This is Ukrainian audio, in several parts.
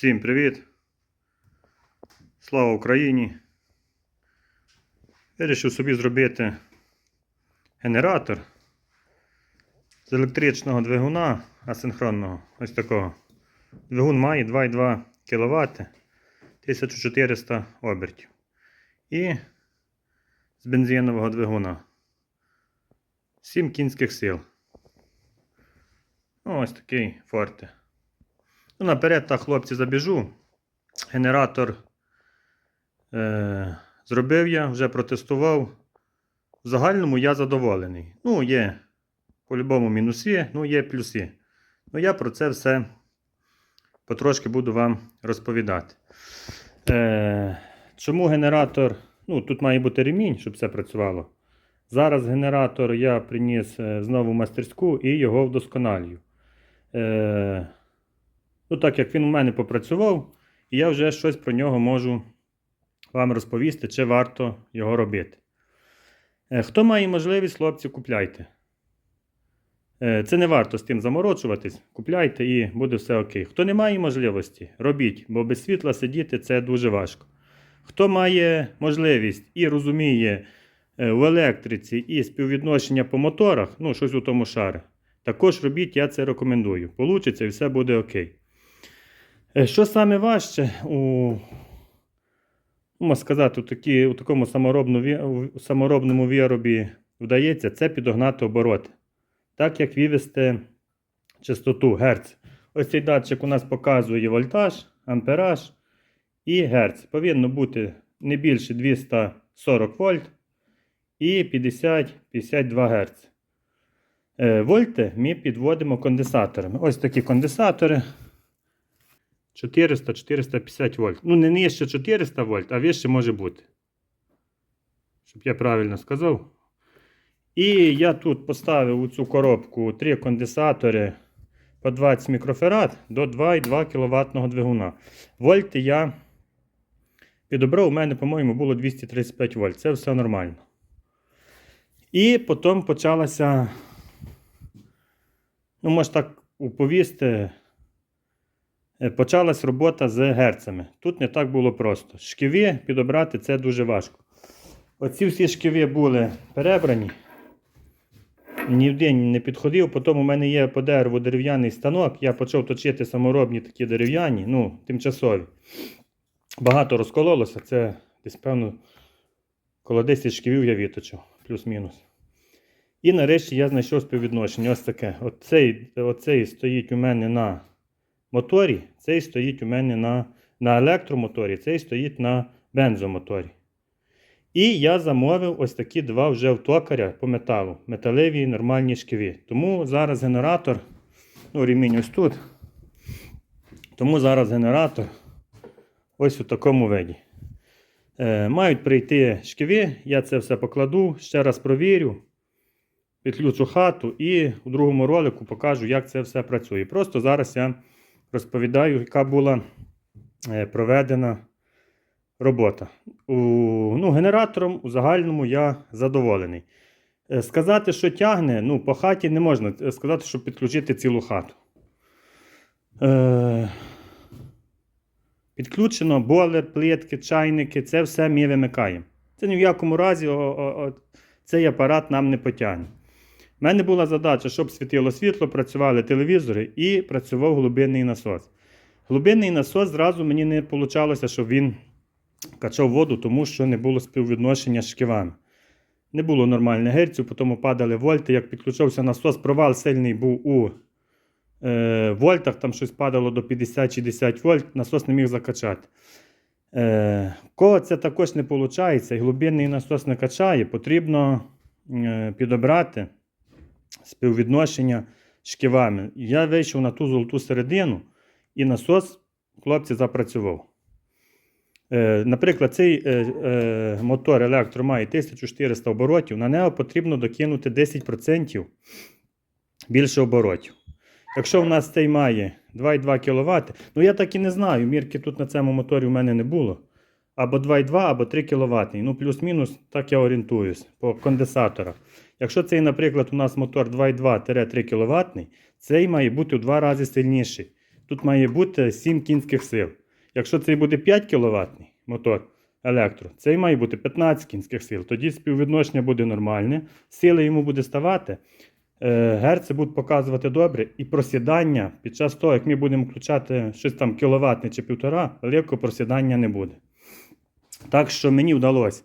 Всім привіт! Слава Україні! Вирішив собі зробити генератор з електричного двигуна асинхронного. Ось такого. Двигун має 2,2 кВт 1400 обертів. І з бензинового двигуна. 7 кінських сил. Ну, ось такий форте. Ну, наперед, так, хлопці, забіжу. Генератор е, зробив я, вже протестував. В загальному я задоволений. Ну, є по-любому мінуси, ну є плюси. Ну, я про це все потрошки буду вам розповідати. Е, чому генератор? Ну, тут має бути ремінь, щоб все працювало. Зараз генератор я приніс е, знову в мастерську і його вдосконалюю. Е, Ну, так як він у мене попрацював, і я вже щось про нього можу вам розповісти, чи варто його робити. Е, Хто має можливість, хлопці, купляйте. Е, Це не варто з тим заморочуватись. Купляйте і буде все окей. Хто не має можливості, робіть, бо без світла сидіти це дуже важко. Хто має можливість і розуміє е, в електриці і співвідношення по моторах, ну, щось у тому шари, також робіть, я це рекомендую. Получиться і все буде окей. Е, Що саме важче у, ну, можна сказати, у, такі, у такому саморобну, саморобному виробі вдається, це підогнати обороти. Так як вивести частоту Герц. Ось цей датчик у нас показує вольтаж, ампераж і Герц. Повинно бути не більше 240 вольт і 50-52 Гц. Е, Вольти ми підводимо конденсаторами. Ось такі конденсатори. 400-450 вольт. Ну, не нижче 400 вольт, а вище може бути. Щоб я правильно сказав. І я тут поставив у цю коробку три конденсатори по 20 мікрофарад до 2,2 кВт двигуна. Вольти я підобрав, у мене, по-моєму, було 235 вольт. Це все нормально. І потім почалася, ну, може так уповісти, почалась робота з герцями. Тут не так було просто. Шківи підобрати це дуже важко. Оці всі шківи були перебрані. Ні в день не підходив. Потім у мене є по дереву дерев'яний станок. Я почав точити саморобні такі дерев'яні, ну, тимчасові. Багато розкололося. Це десь, певно, коло 10 шківів я виточив, плюс-мінус. І нарешті я знайшов співвідношення. Ось таке. Оцей, оцей стоїть у мене на моторі, цей стоїть у мене на, на електромоторі, цей стоїть на бензомоторі. І я замовив ось такі два вже в по металу, металеві нормальні шківи. Тому зараз генератор, ну, ремінь ось тут. Тому зараз генератор ось у такому виді. Е, мають прийти шківи, я це все покладу, ще раз провірю, підключу хату і у другому ролику покажу, як це все працює. Просто зараз я розповідаю, яка була е, проведена робота. У, ну, генератором у загальному я задоволений. Е, Сказати, що тягне, ну, по хаті не можна е, сказати, щоб підключити цілу хату. Е, підключено бойлер, плитки, чайники, це все ми вимикаємо. Це ні в якому разі о, о, о, цей апарат нам не потягне. У мене була задача, щоб світило світло, працювали телевізори і працював глибинний насос. Глибинний насос зразу мені не вийшло, щоб він качав воду, тому що не було співвідношення шківами. Не було нормальних герців, потім падали вольти. Як підключався насос, провал сильний був у е, вольтах, там щось падало до 50-60 вольт, насос не міг закачати. Е, кого це також не виходить, і глибинний насос не качає, потрібно е, підобрати співвідношення шківами. Я вийшов на ту золоту середину, і насос хлопці запрацював. Е, наприклад, цей е, е, мотор електро має 1400 оборотів, на нього потрібно докинути 10% більше оборотів. Якщо в нас цей має 2,2 кВт, ну я так і не знаю, мірки тут на цьому моторі в мене не було. Або 2,2, або 3 кВт. Ну, плюс-мінус, так я орієнтуюсь по конденсаторах. Якщо цей, наприклад, у нас мотор 2,2-3 кВт, цей має бути у два рази сильніший. тут має бути 7 кінських сил. Якщо це буде 5 кВт мотор електро, це має бути 15 кінських сил. Тоді співвідношення буде нормальне, сили йому буде ставати, е, герці будуть показувати добре, і просідання під час того, як ми будемо включати щось там кіловатне чи півтора, великого просідання не буде. Так що мені вдалося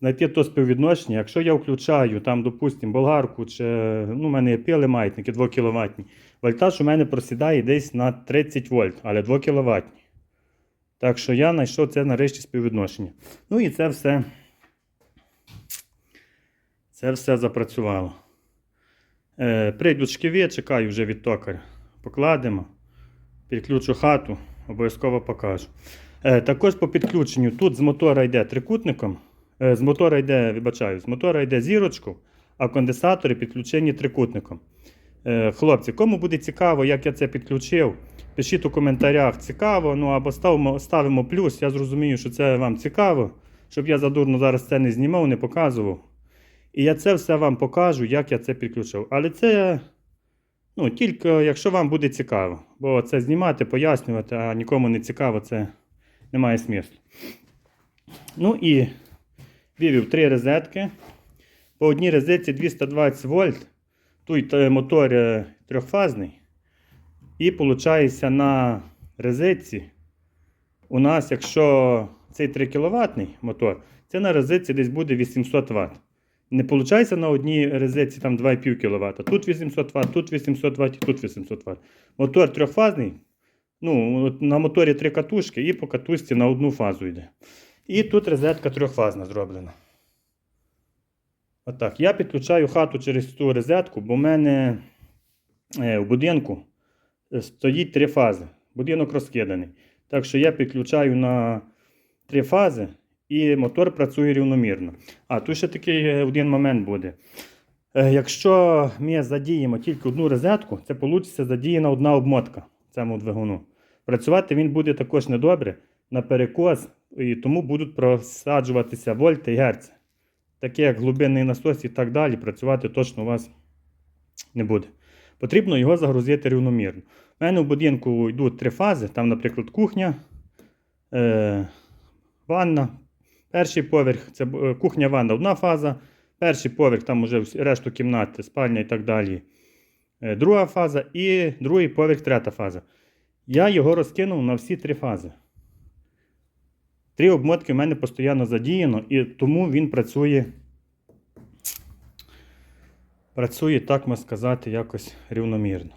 знайти то співвідношення. Якщо я включаю там, допустимо, болгарку чи ну, у мене є пили маятники 2 кВт, вольтаж у мене просідає десь на 30 вольт, але 2 кВт. Так що я знайшов це нарешті співвідношення. Ну і це все. Це все запрацювало. Е, прийдуть шківі, чекаю вже від токаря. Покладемо, підключу хату, обов'язково покажу. Е, також по підключенню тут з мотора йде трикутником. Е, з мотора йде, вибачаю, з мотора йде зірочку, а конденсатори підключені трикутником. Е, хлопці, кому буде цікаво, як я це підключив, пишіть у коментарях цікаво, ну або ставимо, ставимо плюс. Я зрозумію, що це вам цікаво, щоб я задурно зараз це не знімав, не показував. І я це все вам покажу, як я це підключив. Але це ну, тільки якщо вам буде цікаво. Бо це знімати, пояснювати, а нікому не цікаво, це немає смислу. Ну і вивів три розетки. По одній розетці 220 вольт. Тут е, мотор е, трьохфазний. І виходить на розетці у нас, якщо цей 3 кВт мотор, це на розетці десь буде 800 Вт. Не виходить на одній розетці там 2,5 кВт. Тут 800 Вт, тут 800 Вт і тут 800 Вт. Мотор трьохфазний. Ну, на моторі три катушки і по катушці на одну фазу йде. І тут розетка трьохфазна зроблена. Отак. Я підключаю хату через цю розетку, бо в мене е, в будинку стоїть три фази. Будинок розкиданий. Так що я підключаю на три фази і мотор працює рівномірно. А тут ще такий е, один момент буде. Е, Якщо ми задіємо тільки одну розетку, це вийде задіяна одна обмотка цьому двигуну. Працювати він буде також недобре на перекос, і тому будуть просаджуватися вольти і герці. Таке як глибинний насос і так далі, працювати точно у вас не буде. Потрібно його загрузити рівномірно. У мене в будинку йдуть три фази. Там, наприклад, кухня, е, ванна. Перший поверх це е, кухня, ванна одна фаза. Перший поверх, там вже решту кімнати, спальня і так далі. Е, друга фаза і другий поверх, третя фаза. Я його розкинув на всі три фази. Три обмотки в мене постійно задіяно, і тому він працює. Працює, так можна сказати, якось рівномірно.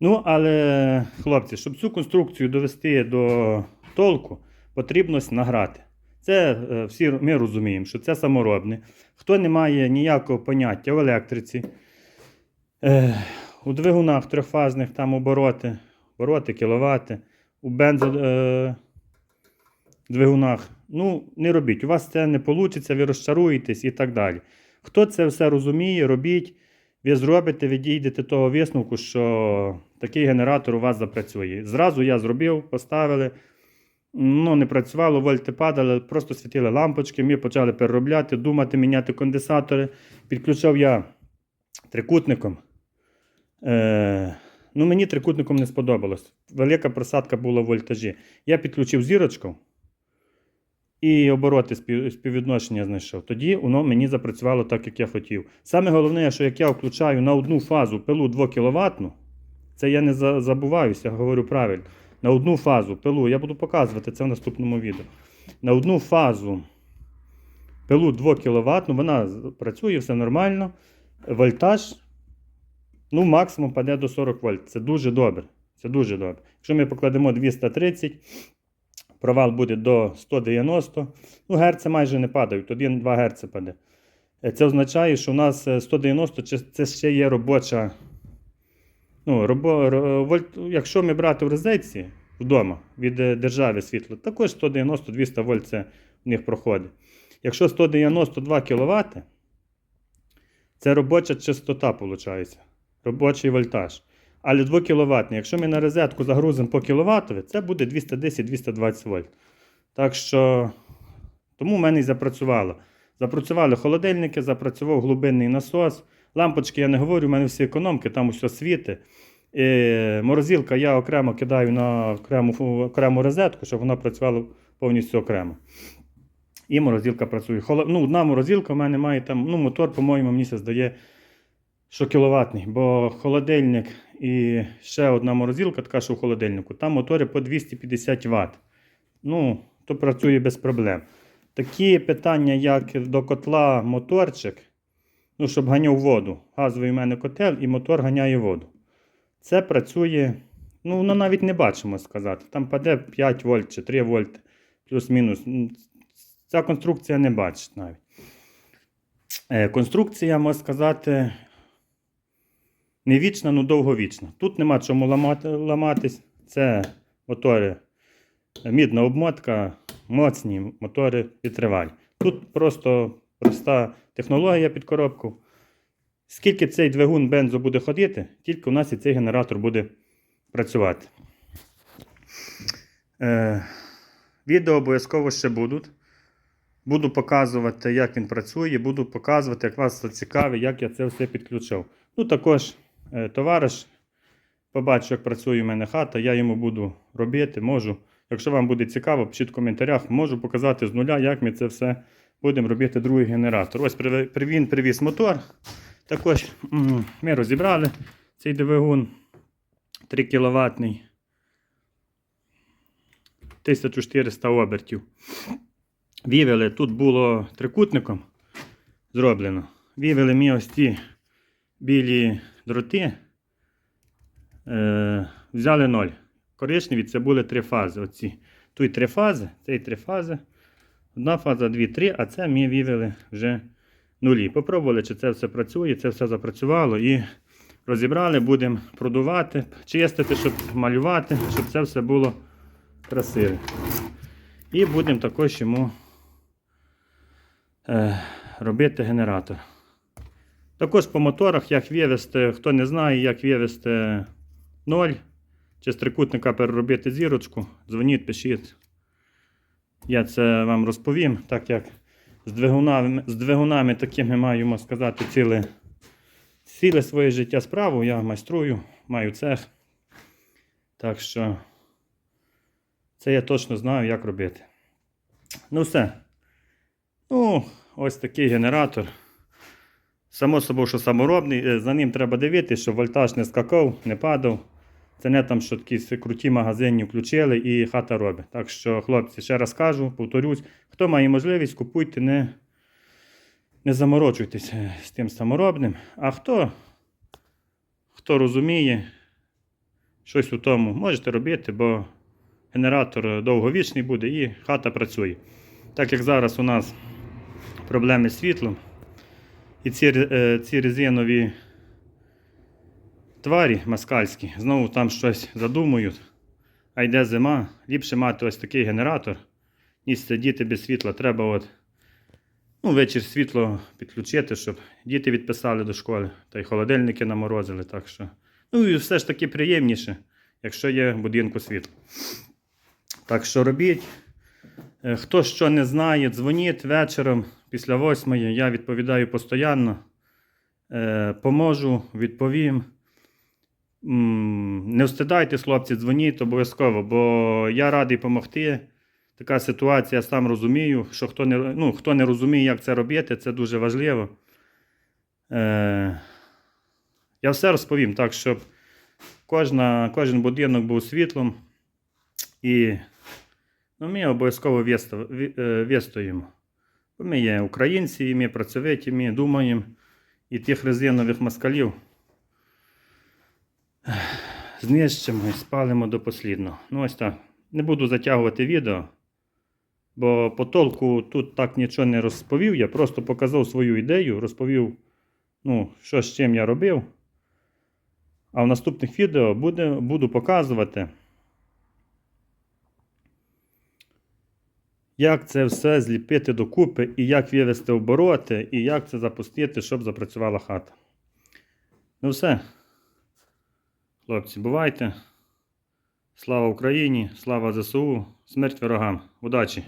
Ну, але, хлопці, щоб цю конструкцію довести до толку, потрібно награти. Це е, всі ми розуміємо, що це саморобне. Хто не має ніякого поняття в електриці, е, у двигунах трьохфазних там обороти, обороти, кіловати, у бензо е, двигунах. Ну, не робіть. У вас це не вийде, ви розчаруєтесь і так далі. Хто це все розуміє, робіть. Ви зробите, ви дійдете того висновку, що такий генератор у вас запрацює. Зразу я зробив, поставили. Ну, не працювало, вольти падали, просто світили лампочки. Ми почали переробляти, думати, міняти конденсатори. Підключав я трикутником. Е, ну, мені трикутником не сподобалось. Велика просадка була в вольтажі. Я підключив зірочку і обороти співвідношення знайшов. Тоді воно мені запрацювало так, як я хотів. Саме головне, що як я включаю на одну фазу пилу 2 кВт, це я не забуваюся, говорю правильно. На одну фазу пилу, я буду показувати це в наступному відео. На одну фазу пилу 2 кВт, вона працює, все нормально. Вольтаж, ну, максимум паде до 40 вольт. Це дуже добре. Це дуже добре. Якщо ми покладемо 230, провал буде до 190. Ну, герці майже не падають, 1-2 герці паде. Е, Це означає, що у нас е, 190 це- це ще є робоча. Ну, робо, вольт, якщо ми брати в розетці вдома від е, держави світло, також 190-200 вольт це в них проходить. Якщо 192 кВт, це робоча частота, виходить. Робочий вольтаж. Але 2 кВт. Якщо ми на розетку загрузимо по кВт, це буде 210-220 вольт. Так що, тому в мене і запрацювало. Запрацювали холодильники, запрацював глибинний насос. Лампочки я не говорю, у мене всі економки, там усе світи. Е, морозилка я окремо кидаю на окрему, окрему розетку, щоб вона працювала повністю окремо. І морозилка працює. Холо... Ну, одна морозилка в мене має там, ну, мотор, по-моєму, мені здає, що кіловатний, бо холодильник і ще одна морозилка, така, що в холодильнику, там мотори по 250 Вт. Ну, то працює без проблем. Такі питання, як до котла моторчик, ну, щоб ганяв воду. Газовий у мене котел і мотор ганяє воду. Це працює, ну, воно навіть не бачимо сказати. Там паде 5 вольт чи 3 вольт, плюс-мінус. Ця конструкція не бачить навіть. Е, Конструкція, можна сказати, не вічна, ну довговічна. Тут нема чому ламати, ламатись. Це мотори, мідна обмотка, моцні мотори відтривалі. Тут просто проста технологія під коробку. Скільки цей двигун бензо буде ходити, тільки у нас і цей генератор буде працювати. Е, відео обов'язково ще будуть. Буду показувати, як він працює, буду показувати, як вас це цікавить, як я це все підключив. Ну, також товариш побачив, як працює у мене хата, я йому буду робити, можу. Якщо вам буде цікаво, пишіть в коментарях, можу показати з нуля, як ми це все будемо робити другий генератор. Ось він привіз мотор. Також ми розібрали цей двигун 3 кВт. 1400 обертів. Вівели тут було трикутником зроблено. Вівели ми ось ці білі дроти. Е, взяли ноль. Коричневі це були три фази. Оці. Тут три фази, це три фази. Одна фаза, дві, три, а це ми вивели вже нулі. Попробували, чи це все працює, це все запрацювало і розібрали, будемо продувати, чистити, щоб малювати, щоб це все було красиве. І будемо також йому е, робити генератор. Також по моторах, як вивести, хто не знає, як вивести 0, чи з трикутника переробити зірочку, дзвоніть, пишіть. Я це вам розповім, так як з двигунами, з двигунами такими маємо сказати ціле, ціле своє життя справу. Я майструю, маю цех. Так що це я точно знаю, як робити. Ну все. Ну, ось такий генератор. Само собою, що саморобний, е, за ним треба дивитися, щоб вольтаж не скакав, не падав. Це не там, що якісь круті магазині включили і хата робить. Так що, хлопці, ще раз кажу, повторюсь, хто має можливість, купуйте, не, не заморочуйтеся з тим саморобним. А хто, хто розуміє щось у тому, можете робити, бо генератор довговічний буде і хата працює. Так як зараз у нас проблеми з світлом, і ці, е, ці резинові тварі москальські знову там щось задумують, а йде зима, ліпше мати ось такий генератор, ніж сидіти без світла. Треба от, ну, вечір світло підключити, щоб діти відписали до школи, та й холодильники наморозили. Так що, ну і все ж таки приємніше, якщо є в будинку світло. Так що робіть. Е, Хто що не знає, дзвоніть вечором після восьмої. Я відповідаю постійно. Е, Поможу, відповім. Не встидайтесь, хлопці, дзвоніть обов'язково, бо я радий допомогти. Така ситуація, я сам розумію, що хто не, ну, хто не розуміє, як це робити, це дуже важливо. Е, Я все розповім так, щоб кожна, кожен будинок був світлом. І ну, ми обов'язково вєсто- ві- е, вєстоїмо. Бо Ми є українці, і ми працьовиті, ми думаємо. І тих резинових москалів знищимо і спалимо до послідного. Ну ось так. Не буду затягувати відео, бо по толку тут так нічого не розповів. Я просто показав свою ідею, розповів, ну, що з чим я робив. А в наступних відео буде, буду показувати, як це все зліпити докупи, і як вивести обороти, і як це запустити, щоб запрацювала хата. Ну все. Хлопці, бувайте. Слава Україні, слава ЗСУ, смерть ворогам. Удачі!